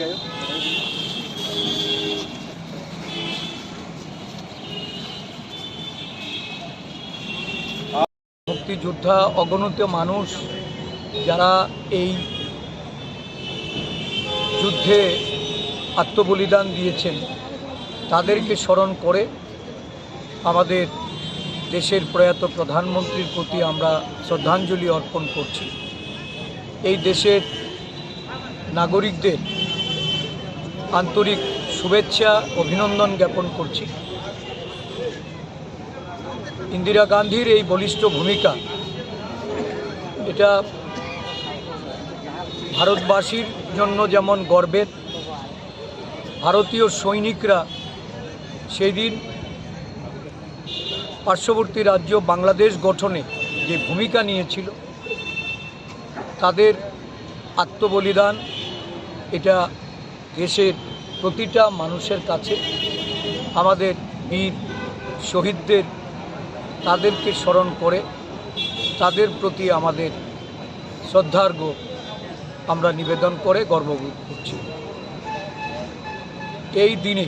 গায়ক মুক্তিযোদ্ধা, অগণিত মানুষ যারা এই যুদ্ধে আত্মবলিদান দিয়েছেন, তাদেরকে স্মরণ করে আমাদের দেশের প্রয়াত প্রধানমন্ত্রীর প্রতি আমরা শ্রদ্ধাঞ্জলি অর্পণ করছি। এই দেশের নাগরিকদের আন্তরিক শুভেচ্ছা, অভিনন্দন জ্ঞাপন করছি। ইন্দিরা গান্ধীর এই বলিষ্ঠ ভূমিকা, এটা ভারতবাসীর জন্য যেমন গর্বের, ভারতীয় সৈনিকরা সেই দিন পার্শ্ববর্তী রাজ্য বাংলাদেশ গঠনে যে ভূমিকা নিয়েছিল, তাদের আত্মবলিদান, এটা দেশের প্রতিটা মানুষের কাছে আমাদের বীর শহীদদের তাদেরকে স্মরণ করে তাদের প্রতি আমাদের শ্রদ্ধার্ঘ আমরা নিবেদন করে গর্ববোধ করছি। এই দিনে